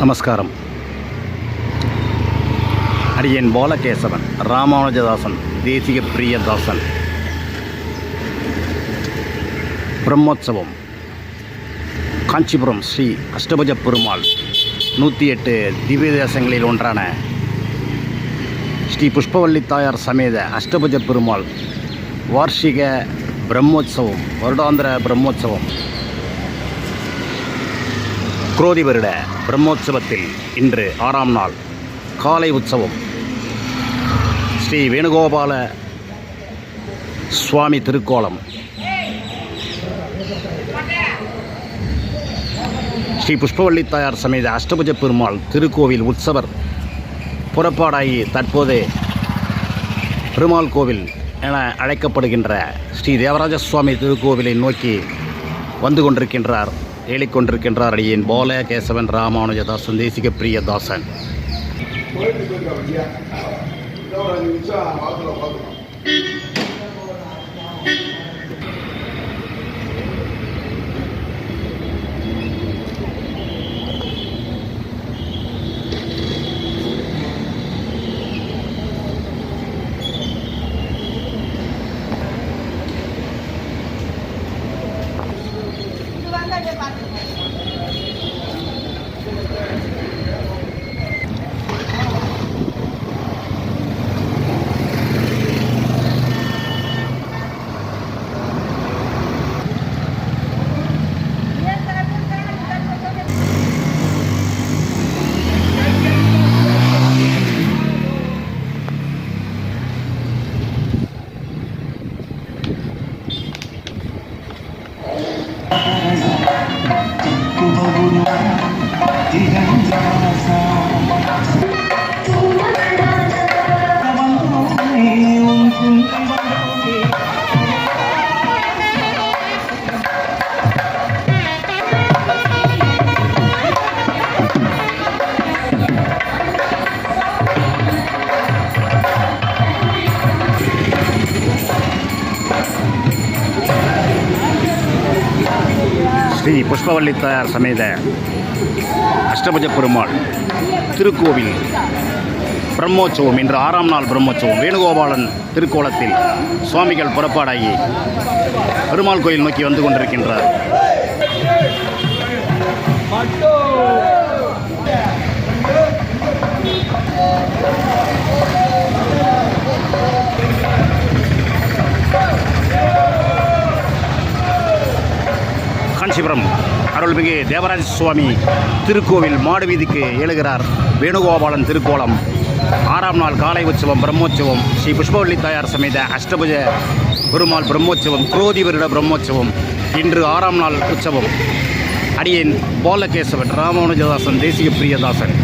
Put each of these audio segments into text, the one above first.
நமஸ்காரம். அடியன் பாலகேசவன் ராமானுஜதாசன் தேசிக பிரியதாசன். பிரம்மோற்சவம் காஞ்சிபுரம் ஸ்ரீ அஷ்டபுஜ பெருமாள். நூற்றி எட்டு திவ்ய தேசங்களில் ஒன்றான ஸ்ரீ புஷ்பவல்லி தாயார் சமேத அஷ்டபுஜ பெருமாள். வார்ஷிக பிரம்மோற்சவம் வருடாந்திர பிரம்மோற்சவம் குரோதி வருட பிரம்மோற்சவத்தில் இன்று ஆறாம் நாள் காலை உற்சவம். ஸ்ரீ வேணுகோபால சுவாமி திருக்கோலம். ஸ்ரீ புஷ்பவள்ளி தாயார் சமேத அஷ்டபுஜ பெருமாள் திருக்கோவில் உற்சவர் புறப்பாடாகி தற்போது பெருமாள் கோவில் என அழைக்கப்படுகின்ற ஸ்ரீ தேவராஜ சுவாமி திருக்கோவிலை நோக்கி வந்து கொண்டிருக்கின்றார். ஏழிக்கொண்டிருக்கின்றார் அடியின் போல கேசவன் ராமானுஜதாசன் தேசிக பிரியதாசன் போயிட்டு புஷ்பவல்லி தாயார் சமேத அஷ்டபுஜ பெருமாள் திருக்கோவில் பிரம்மோற்சவம். இன்று ஆறாம் நாள் பிரம்மோற்சவம். வேணுகோபாலன் திருக்கோலத்தில் சுவாமிகள் புறப்பாடாகி பெருமாள் கோயில் நோக்கி வந்து கொண்டிருக்கின்றார். காஞ்சிபுரம் அருள்மிகு தேவராஜ சுவாமி திருக்கோவில் மாடு வீதிக்கு எழுகிறார் வேணுகோபாலன் திருக்கோலம் ஆறாம் நாள் காலை உற்சவம் பிரம்மோற்சவம். ஸ்ரீ புஷ்பவல்லி தாயார் சமேத அஷ்டபுஜ பெருமாள் பிரம்மோற்சவம் குரோதி வருட பிரம்மோற்சவம். இன்று ஆறாம் நாள் உற்சவம். அடியேன் பாலகேசவன் ராமானுஜதாசன் தேசிய பிரியதாசன்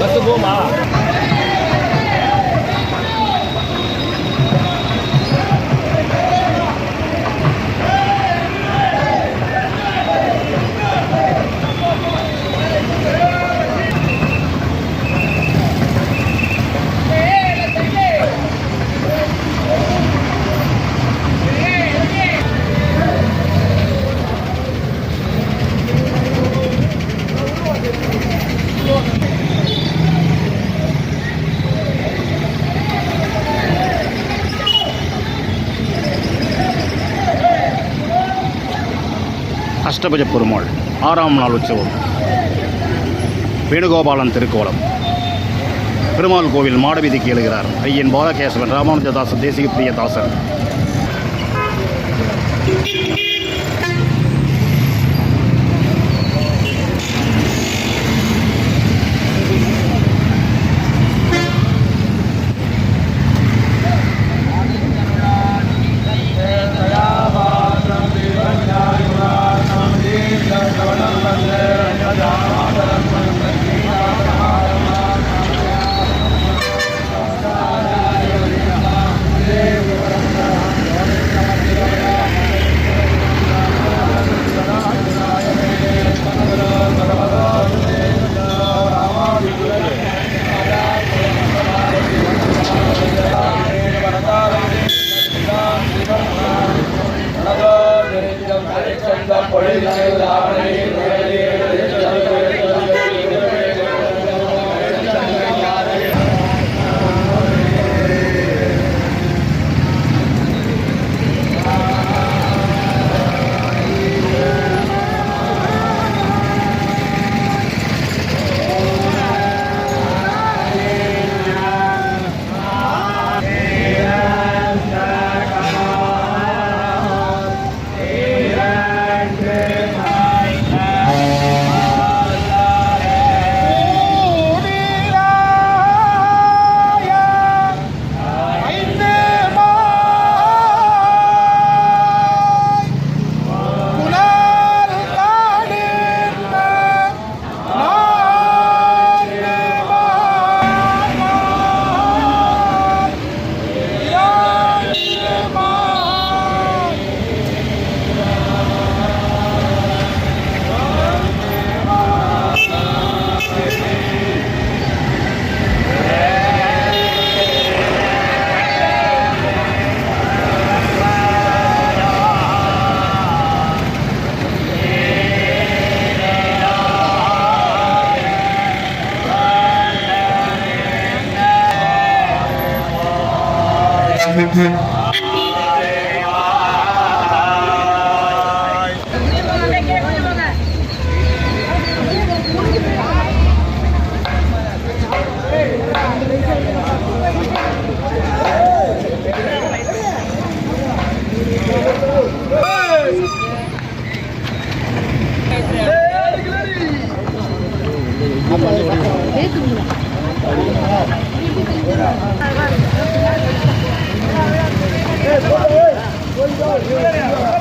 我是波麻了。அஷ்டபுஜ பெருமாள் ஆறாம் நாள் உற்சவம். வேணுகோபாலன் திருக்கோலம். பெருமாள் கோவில் மாடவீதிக்கு எழுகிறார். ஐயன் பாலகேசவன் ராமானுஜதாசன் தேசிக பிரியதாசன் Gracias.